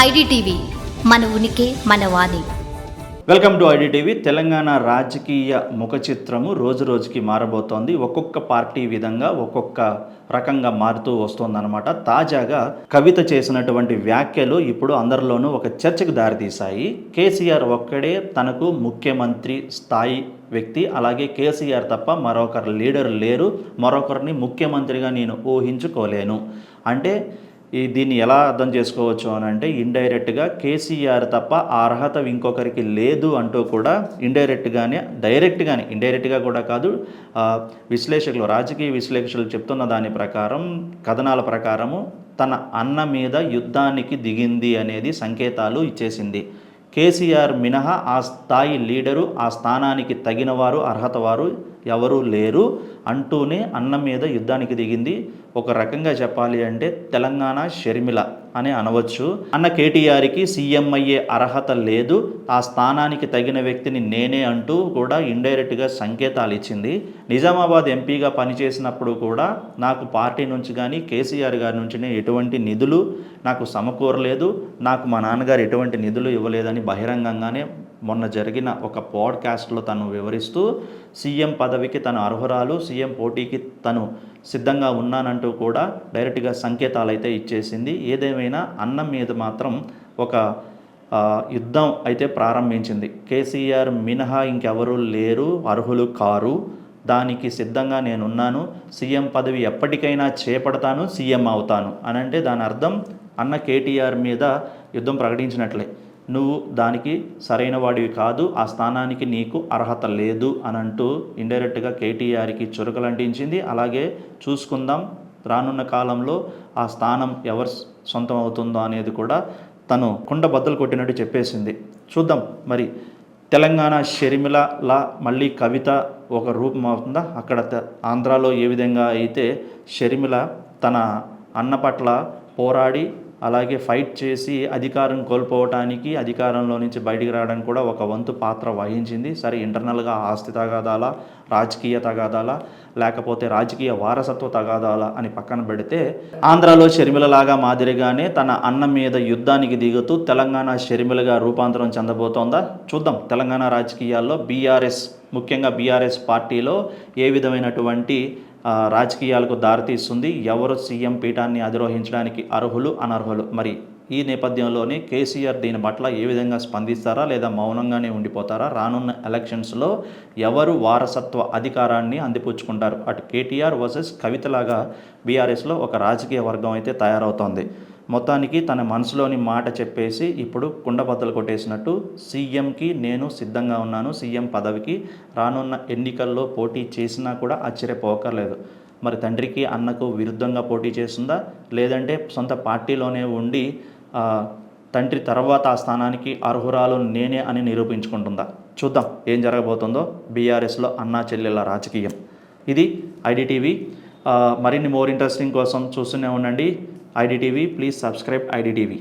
IDTV మన ఉనికి మన వాణి. Welcome to IDTV. తెలంగాణ రాజకీయ ముఖ చిత్రము రోజు రోజుకి మారబోతోంది. ఒక్కొక్క పార్టీ విధంగా ఒక్కొక్క రకంగా మారుతూ వస్తుందన్నమాట. తాజాగా కవిత చేసినటువంటి వ్యాఖ్యలు ఇప్పుడు అందరిలోనూ ఒక చర్చకు దారితీశాయి. కేసీఆర్ ఒక్కడే తనకు ముఖ్యమంత్రి స్థాయి వ్యక్తి. అలాగే కేసీఆర్ తప్ప మరొకరు లీడర్ లేరు. మరొకరిని ముఖ్యమంత్రిగా నేను ఊహించుకోలేను. అంటే ఈ దీన్ని ఎలా అర్థం చేసుకోవచ్చు అని అంటే ఇండైరెక్ట్గా కేసీఆర్ తప్ప ఆ అర్హత ఇంకొకరికి లేదు అంటూ కూడా ఇండైరెక్ట్గానే డైరెక్ట్గానే ఇండైరెక్ట్గా కూడా కాదు విశ్లేషకులు రాజకీయ విశ్లేషకులు చెప్తున్న దాని ప్రకారం కథనాల ప్రకారము తన అన్న మీద యుద్ధానికి దిగింది అనేది సంకేతాలు ఇచ్చేసింది. కేసీఆర్ మినహా ఆ స్థాయి లీడరు ఆ స్థానానికి తగినవారు అర్హతవారు అర్హత వారు ఎవరూ లేరు అంటూనే అన్నం మీద యుద్ధానికి దిగింది. ఒక రకంగా చెప్పాలి అంటే తెలంగాణ షర్మిల. అని అనవచ్చు. అన్న కేటీఆర్కి సీఎం అయ్యే అర్హత లేదు. ఆ స్థానానికి తగిన వ్యక్తిని నేనే అంటూ కూడా ఇండైరెక్ట్గా సంకేతాలు ఇచ్చింది. నిజామాబాద్ ఎంపీగా పనిచేసినప్పుడు కూడా నాకు పార్టీ నుంచి కానీ కేసీఆర్ గారి నుంచి ఎటువంటి నిధులు నాకు సమకూరలేదు. నాకు మా నాన్నగారు ఎటువంటి నిధులు ఇవ్వలేదని బహిరంగంగానే మొన్న జరిగిన ఒక పాడ్కాస్ట్లో తను వివరిస్తూ సీఎం పదవికి తను అర్హురాలు సీఎం పోటీకి తను సిద్ధంగా ఉన్నానంటూ కూడా డైరెక్ట్గా సంకేతాలు అయితే ఇచ్చేసింది. ఏదేమైనా అన్నం మీద మాత్రం ఒక యుద్ధం అయితే ప్రారంభించింది. కేసీఆర్ మినహా ఇంకెవరూ లేరు అర్హులు కారు. దానికి సిద్ధంగా నేనున్నాను. సీఎం పదవి ఎప్పటికైనా చేపడతాను సీఎం అవుతాను. అని అంటే దాని అర్థం అన్న కేటీఆర్ మీద యుద్ధం ప్రకటించినట్లే. నువ్వు దానికి సరైన వాడివి కాదు ఆ స్థానానికి నీకు అర్హత లేదు అని అంటూ ఇండైరెక్ట్గా కేటీఆర్కి చురకలంటించింది. అలాగే చూసుకుందాం రానున్న కాలంలో ఆ స్థానం ఎవరు సొంతం అవుతుందో అనేది కూడా తను కుండ బద్దలు కొట్టినట్టు చెప్పేసింది. చూద్దాం మరి తెలంగాణ షర్మిలలా మళ్ళీ కవిత ఒక రూపం అవుతుందా? అక్కడ ఆంధ్రాలో ఏ విధంగా అయితే షర్మిల తన అన్న పట్ల పోరాడి అలాగే ఫైట్ చేసి అధికారం కోల్పోవటానికి అధికారంలో నుంచి బయటికి రావడానికి కూడా ఒక వంతు పాత్ర వహించింది. సరే ఇంటర్నల్గా ఆస్తి తగాదాల రాజకీయ తగాదాల లేకపోతే రాజకీయ వారసత్వ తగాదాల అని పక్కన పెడితే ఆంధ్రాలో షర్మిలలాగా మాదిరిగానే తన అన్న మీద యుద్ధానికి దిగుతూ తెలంగాణ షర్మిలగా రూపాంతరం చెందబోతోందా? చూద్దాం. తెలంగాణ రాజకీయాల్లో బీఆర్ఎస్ ముఖ్యంగా బీఆర్ఎస్ పార్టీలో ఏ విధమైనటువంటి రాజకీయాలకు దారితీస్తుంది ఎవరు సీఎం పీఠాన్ని అధిరోహించడానికి అర్హులు అనర్హులు? మరి ఈ నేపథ్యంలోనే కేసీఆర్ దీని పట్ల ఏ విధంగా స్పందిస్తారా లేదా మౌనంగానే ఉండిపోతారా? రానున్న ఎలక్షన్స్లో ఎవరు వారసత్వ అధికారాన్ని అందిపుచ్చుకుంటారు? అటు కేటీఆర్ వర్సెస్ కవితలాగా బీఆర్ఎస్లో ఒక రాజకీయ వర్గం అయితే తయారవుతోంది. మొత్తానికి తన మనసులోని మాట చెప్పేసి ఇప్పుడు కుండబద్దలు కొట్టేసినట్టు సీఎంకి నేను సిద్ధంగా ఉన్నాను సీఎం పదవికి రానున్న ఎన్నికల్లో పోటీ చేసినా కూడా ఆశ్చర్యపోకర్లేదు. మరి తండ్రికి అన్నకు విరుద్ధంగా పోటీ చేస్తుందా? లేదంటే సొంత పార్టీలోనే ఉండి తండ్రి తర్వాత ఆ స్థానానికి అర్హురాలు నేనే అని నిరూపించుకుంటుందా? చూద్దాం ఏం జరగబోతుందో బీఆర్ఎస్లో అన్నా చెల్లెల రాజకీయం. ఇది ఐడిటీవీ. మరిన్ని మోర్ ఇంట్రెస్టింగ్ కోసం చూస్తూనే ఉండండి. IDTV please subscribe IDTV